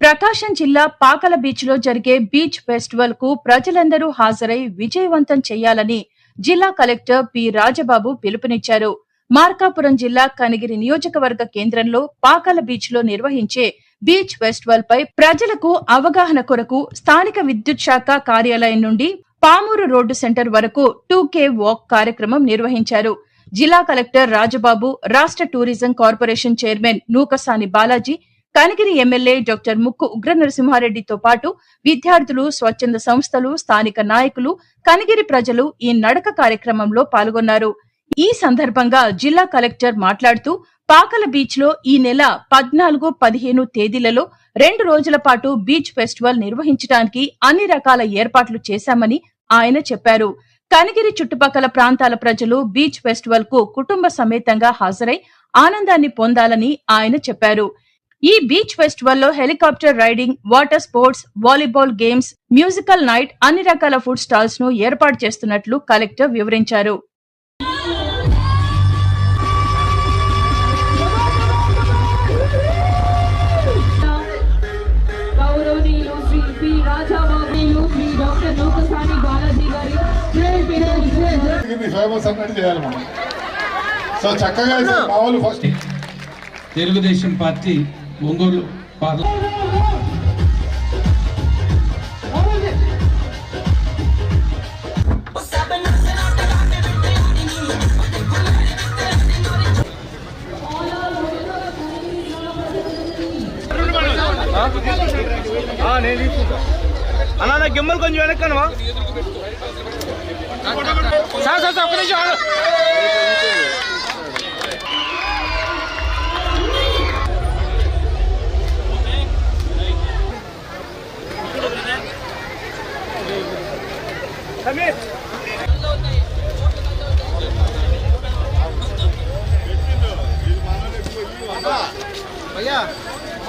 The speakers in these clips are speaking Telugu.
ప్రకాశం జిల్లా పాకల బీచ్లో జరిగే బీచ్ ఫెస్టివల్కు ప్రజలందరూ హాజరై విజయవంతం చేయాలని జిల్లా కలెక్టర్ పి రాజబాబు పిలుపునిచ్చారు. మార్కాపురం జిల్లా కనిగిరి నియోజకవర్గ కేంద్రంలో పాకల బీచ్లో నిర్వహించే బీచ్ ఫెస్టివల్ పై ప్రజలకు అవగాహన కొరకు స్థానిక విద్యుత్ శాఖ కార్యాలయం నుండి పామూరు రోడ్డు సెంటర్ వరకు టూ కే వాక్ కార్యక్రమం నిర్వహించారు. జిల్లా కలెక్టర్ రాజబాబు రాష్ట్ర tourism corporation chairman Nukasani Balaji Kanagiri MLA doctor Mukku Ugra నరసింహారెడ్డితో పాటు విద్యార్థులు స్వచ్ఛంద సంస్థలు స్థానిక నాయకులు కనగిరి ప్రజలు ఈ నడక కార్యక్రమంలో పాల్గొన్నారు. ఈ సందర్భంగా జిల్లా కలెక్టర్ మాట్లాడుతూ పాకల బీచ్లో ఈ నెల పద్నాలుగు పదిహేను తేదీలలో రెండు రోజుల పాటు బీచ్ ఫెస్టివల్ నిర్వహించడానికి అన్ని రకాల ఏర్పాట్లు చేశామని ఆయన చెప్పారు. కనిగిరి చుట్టుపక్కల ప్రాంతాల ప్రజలు బీచ్ ఫెస్టివల్కు కుటుంబ సమేతంగా హాజరై ఆనందాన్ని పొందాలని ఆయన చెప్పారు. ఈ beach ఫెస్టివల్లో helicopter riding water sports volleyball games musical night అన్ని రకాల ఫుడ్ స్టాల్స్ను ఏర్పాటు చేస్తున్నట్లు కలెక్టర్ వివరించారు. సో చక్కగా first Telugu Desam party Ongole parliament నేను తీసుకుంటా. అన్న నా గిమ్మలు కొంచెం వెనక్కనవా సార్ సార్ సార్, ఒక్క నిమిషం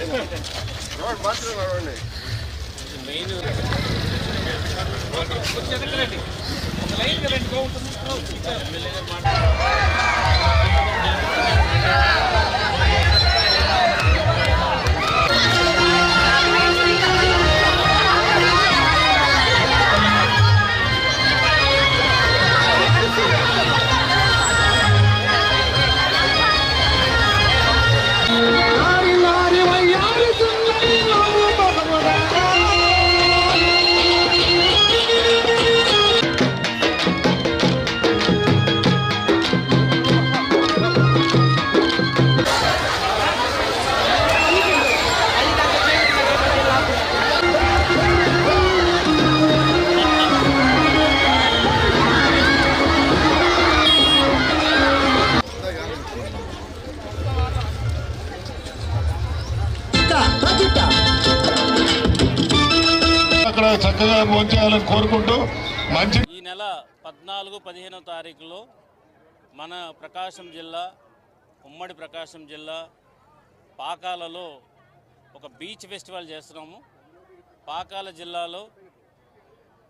అయ్యా అక్కడ చక్కగా భోంచేయాలని కోరుకుంటూ మంచి ఈ నెల పద్నాలుగు పదిహేనో తారీఖులో మన ప్రకాశం జిల్లా ఉమ్మడి ప్రకాశం జిల్లా పాకాలలో ఒక బీచ్ ఫెస్టివల్ చేస్తున్నాము. పాకాల జిల్లాలో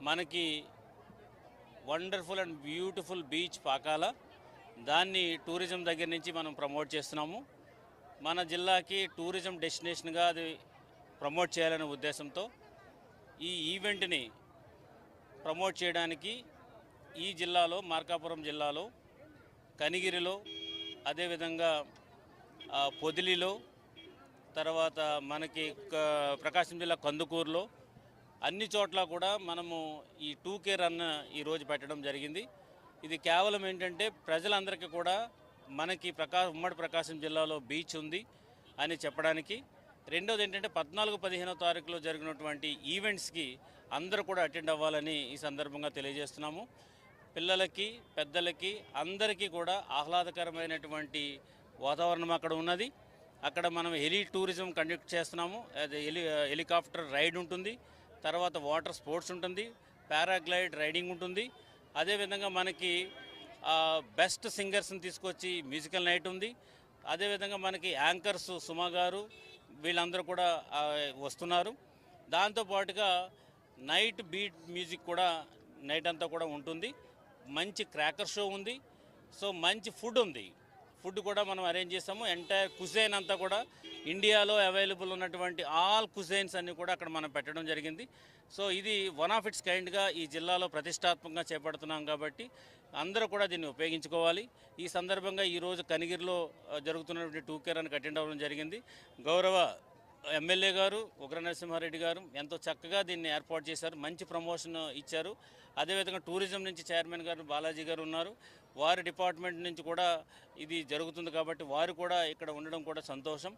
మనకి wonderful and beautiful beach Pakala. దాన్ని టూరిజం దగ్గర నుంచి మనం ప్రమోట్ చేస్తున్నాము. మన జిల్లాకి టూరిజం డెస్టినేషన్గా అది ప్రమోట్ చేయాలనే ఉద్దేశంతో ఈ ఈవెంట్ని ప్రమోట్ చేయడానికి ఈ జిల్లాలో మార్కాపురం జిల్లాలో కనిగిరిలో అదేవిధంగా పొదిలిలో తర్వాత మనకి ప్రకాశం జిల్లా కందుకూరులో అన్ని చోట్ల కూడా మనము ఈ టూ కే రన్ ఈరోజు పెట్టడం జరిగింది. ఇది కేవలం ఏంటంటే ప్రజలందరికీ కూడా మనకి ప్రకా ఉమ్మడి ప్రకాశం జిల్లాలో బీచ్ ఉంది అని చెప్పడానికి రెండోది ఏంటంటే పద్నాలుగు పదిహేనో తారీఖులో జరిగినటువంటి ఈవెంట్స్కి అందరూ కూడా అటెండ్ అవ్వాలని ఈ సందర్భంగా తెలియజేస్తున్నాము. పిల్లలకి పెద్దలకి అందరికీ కూడా ఆహ్లాదకరమైనటువంటి వాతావరణం అక్కడ ఉన్నది. అక్కడ మనం హెలి టూరిజం కండక్ట్ చేస్తున్నాము. అది హెలి హెలికాప్టర్ రైడ్ ఉంటుంది. తర్వాత వాటర్ స్పోర్ట్స్ ఉంటుంది. పారాగ్లైడ్ రైడింగ్ ఉంటుంది. అదేవిధంగా మనకి బెస్ట్ సింగర్స్ని తీసుకొచ్చి మ్యూజికల్ నైట్ ఉంది. అదేవిధంగా మనకి యాంకర్స్ సుమా గారు వీళ్ళందరూ కూడా వస్తున్నారు. దాంతోపాటుగా నైట్ బీట్ మ్యూజిక్ కూడా నైట్ అంతా కూడా ఉంటుంది. మంచి క్రాకర్ షో ఉంది. సో మంచి ఫుడ్ ఉంది. ఫుడ్ కూడా మనం అరేంజ్ చేసాము ఎంటైర్ కుజైన్ అంతా కూడా ఇండియాలో అవైలబుల్ ఉన్నటువంటి ఆల్ కుజైన్స్ అన్నీ కూడా అక్కడ మనం పెట్టడం జరిగింది. సో ఇది వన్ ఆఫ్ ఇట్స్ కైండ్గా ఈ జిల్లాలో ప్రతిష్టాత్మకంగా చేపడుతున్నాం కాబట్టి అందరూ కూడా దీన్ని ఉపయోగించుకోవాలి. ఈ సందర్భంగా ఈరోజు కనిగిరిలో జరుగుతున్నటువంటి టూ కేర్ అని అటెండ్ అవ్వడం జరిగింది. గౌరవ ఎమ్మెల్యే గారు ఉగ్ర నరసింహారెడ్డి గారు ఎంతో చక్కగా దీన్ని ఏర్పాటు చేశారు. మంచి ప్రమోషన్ ఇచ్చారు. అదేవిధంగా టూరిజం నుంచి చైర్మన్ గారు బాలాజీ గారు ఉన్నారు. వారి డిపార్ట్మెంట్ నుంచి కూడా ఇది జరుగుతుంది కాబట్టి వారు కూడా ఇక్కడ ఉండడం కూడా సంతోషం.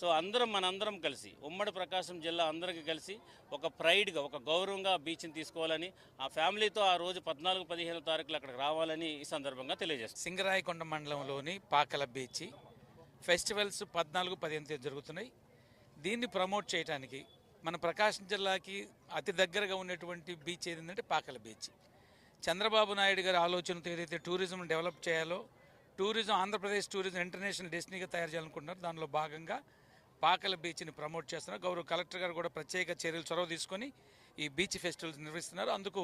సో అందరం మనందరం కలిసి ఉమ్మడి ప్రకాశం జిల్లా అందరికీ కలిసి ఒక ప్రైడ్గా ఒక గౌరవంగా బీచ్ని తీసుకోవాలని ఆ ఫ్యామిలీతో ఆ రోజు పద్నాలుగు పదిహేను తారీఖులు అక్కడికి రావాలని ఈ సందర్భంగా తెలియజేస్తాం. సింగరాయకొండ మండలంలోని పాకల బీచ్ ఫెస్టివల్స్ పద్నాలుగు పదిహేను జరుగుతున్నాయి. దీన్ని ప్రమోట్ చేయడానికి మన ప్రకాశం జిల్లాకి అతి దగ్గరగా ఉన్నటువంటి బీచ్ ఏదంటే పాకల బీచ్. చంద్రబాబు నాయుడు గారి ఆలోచనతో ఏదైతే టూరిజం డెవలప్ చేయాలో టూరిజం ఆంధ్రప్రదేశ్ టూరిజం ఇంటర్నేషనల్ డెస్టినీగా తయారు చేయాలనుకుంటున్నారు దానిలో భాగంగా పాకల బీచ్ని ప్రమోట్ చేస్తున్నారు. గౌరవ కలెక్టర్ గారు కూడా ప్రత్యేక చర్యలు చొరవ తీసుకొని ఈ బీచ్ ఫెస్టివల్స్ నిర్వహిస్తున్నారు. అందుకు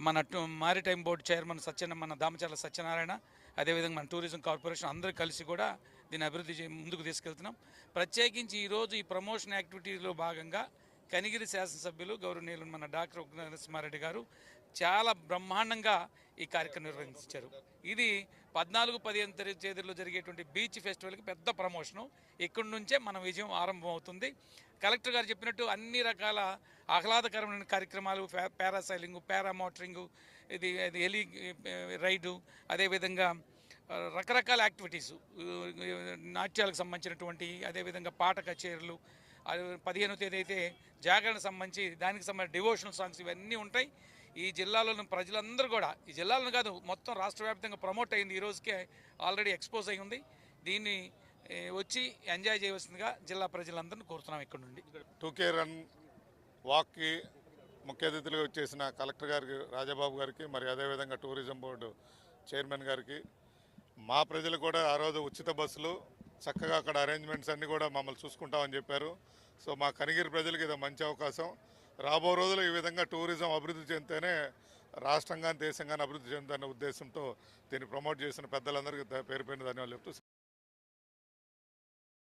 మన మారిటైమ్ బోర్డు చైర్మన్ సత్యన మన దామచర్ల సత్యనారాయణ అదేవిధంగా మన టూరిజం కార్పొరేషన్ అందరూ కలిసి కూడా దీన్ని అభివృద్ధి ముందుకు తీసుకెళ్తున్నాం. ప్రత్యేకించి ఈరోజు ఈ ప్రమోషన్ యాక్టివిటీలో భాగంగా కనిగిరి శాసనసభ్యులు గౌరవనీయులు మన డాక్టర్ ఉగ్రనరసింహారెడ్డి గారు చాలా బ్రహ్మాండంగా ఈ కార్యక్రమం నిర్వహించారు. ఇది పద్నాలుగు పదిహేను తేదీలో జరిగేటువంటి బీచ్ ఫెస్టివల్కి పెద్ద ప్రమోషను. ఇక్కడి నుంచే మన విజయం ఆరంభమవుతుంది. కలెక్టర్ గారు చెప్పినట్టు అన్ని రకాల ఆహ్లాదకరమైన కార్యక్రమాలు ఫా- పారాసైలింగ్ పారామోటరింగ్ ఇది హెలి రైడు అదేవిధంగా రకరకాల యాక్టివిటీస్. నాట్యాలకు సంబంధించినటువంటి అదేవిధంగా పాట కచేరీలు అది పదిహేనో తేదీ అయితే జాగరణకు సంబంధించి దానికి సంబంధించి డివోషనల్ సాంగ్స్ ఇవన్నీ ఉంటాయి. ఈ జిల్లాలోని ప్రజలందరూ కూడా ఈ జిల్లాలను కాదు మొత్తం రాష్ట్ర వ్యాప్తంగా ప్రమోట్ అయింది ఈ రోజుకే ఆల్రెడీ ఎక్స్పోజ్ అయి ఉంది. దీన్ని వచ్చి ఎంజాయ్ చేయవలసిందిగా జిల్లా ప్రజలందరినీ కోరుతున్నాం ఇక్కడ నుండి. టూకే రన్ వాక్కి ముఖ్య అతిథులుగా వచ్చేసిన కలెక్టర్ గారికి రాజాబాబు గారికి మరి అదేవిధంగా టూరిజం బోర్డు చైర్మన్ గారికి మా ప్రజలు కూడా ఆ రోజు ఉచిత బస్సులు చక్కగా అక్కడ అరేంజ్మెంట్స్ అన్నీ కూడా మమ్మల్ని చూసుకుంటామని చెప్పారు. సో మా కనిగిరి ప్రజలకు ఇది మంచి అవకాశం. రాబో రోజులు ఈ విధంగా టూరిజం అభివృద్ధి చెందితేనే రాష్ట్రంగా దేశంగా అభివృద్ధి చెందుతున్న ఉద్దేశంతో దీన్ని ప్రమోట్ చేసిన పెద్దలందరికీ పేరు పైన ధన్యవాదాలు చెప్తూ